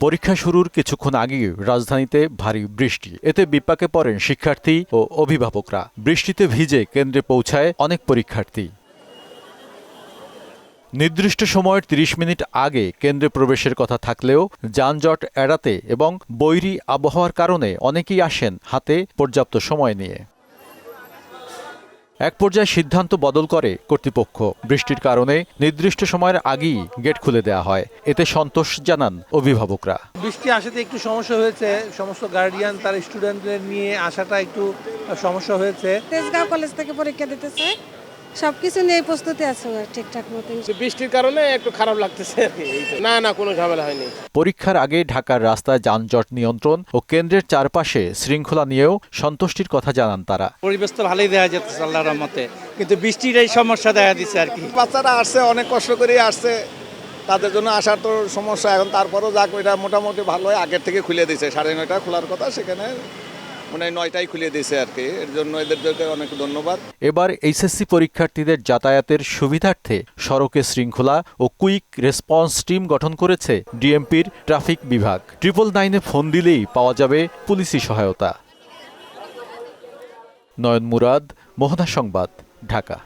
পরীক্ষা শুরুর কিছুক্ষণ আগেই রাজধানীতে ভারী বৃষ্টি। এতে বিপাকে পড়েন শিক্ষার্থী ও অভিভাবকরা। বৃষ্টিতে ভিজে কেন্দ্রে পৌঁছায় অনেক পরীক্ষার্থী। নির্দিষ্ট সময়ের ৩০ মিনিট আগে কেন্দ্রে প্রবেশের কথা থাকলেও যানজট এড়াতে এবং বৈরী আবহাওয়ার কারণে অনেকেই আসেন হাতে পর্যাপ্ত সময় নিয়ে। এক পর্যায়ে সিদ্ধান্ত বদল করে কর্তৃপক্ষ। বৃষ্টির কারণে নির্দিষ্ট সময়ের আগেই গেট খুলে দেওয়া হয়। এতে সন্তোষ জানান অভিভাবকরা। বৃষ্টি আসাতে একটু সমস্যা হয়েছে। সমস্ত গার্ডিয়ান তার স্টুডেন্টদের নিয়ে আসাটা একটু সমস্যা হয়েছে। তেজগাঁও কলেজ থেকে পরীক্ষা দিতেছে। সব কিছু নিয়ে প্রস্তুতি আছে ঠিকঠাক মতো বৃষ্টির কারণে একটু খারাপ লাগতেছে। না না কোনো ঝামেলা হয়নি। পরীক্ষার আগে ঢাকার রাস্তায় যানজট নিয়ন্ত্রণ ও কেন্দ্রের চারপাশে শৃঙ্খলা নিয়েও সন্তুষ্টির কথা জানান তারা। পরিবেশ তো ভালোই দেখা যেতেছে আল্লাহর রহমতে কিন্তু বৃষ্টির এই সমস্যা দেখা দিচ্ছে আর কি। বাচ্চারা আসছে অনেক কষ্ট করে আসছে। তাদের জন্য আসার তো সমস্যা এখন তারপরও যাক ওইটা মোটামুটি ভালোই আগের থেকে খুলে দিয়েছে সাড়ে নয়টা খোলার কথা সেখানে মানে নয়টাই খুলে দিয়েছে আর কি। এর জন্য এদেরকে অনেক ধন্যবাদ। এবার এইচএসসি পরীক্ষার্থীদের যাতায়াতের সুবিধার্থে সড়কে শৃঙ্খলা ও কুইক রেসপন্স টিম গঠন করেছে ডিএমপির ট্রাফিক বিভাগ। ট্রিপল নাইনে ফোন দিলেই পাওয়া যাবে পুলিশি সহায়তা। নয়ন মুরাদ মোহনা সংবাদ, ঢাকা।